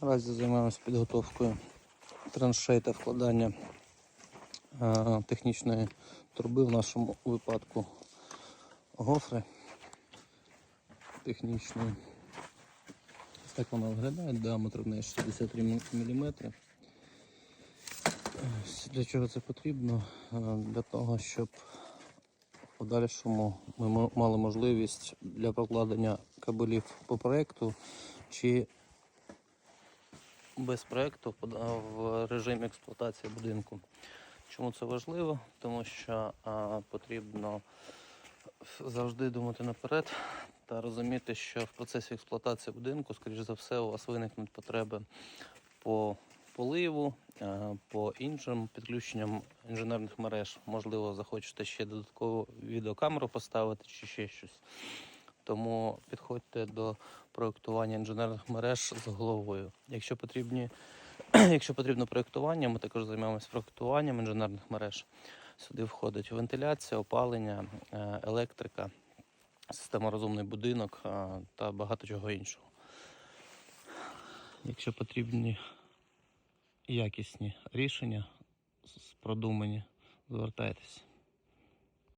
Наразі займаємося підготовкою траншей та вкладання е, технічної труби, в нашому випадку гофри технічної. Так вона виглядає, діаметр в неї 63 мм. Для чого це потрібно? Е, Для того, щоб в подальшому ми мали можливість для прокладення кабелів по проекту чи без проекту пода- в режимі експлуатації будинку. Чому це важливо? Тому що а, потрібно завжди думати наперед та розуміти, що в процесі експлуатації будинку, скоріш за все, у вас виникнуть потреби по поливу, по іншим підключенням інженерних мереж. Можливо, захочете ще додаткову відеокамеру поставити чи ще щось. Тому підходьте до проєктування інженерних мереж з головою. Якщо потрібні, якщо потрібно проєктування, ми також займаємося проєктуванням інженерних мереж. Сюди входить вентиляція, опалення, е, електрика, система розумний будинок е, та багато чого іншого. Якщо потрібні якісні рішення, продумані, звертайтеся.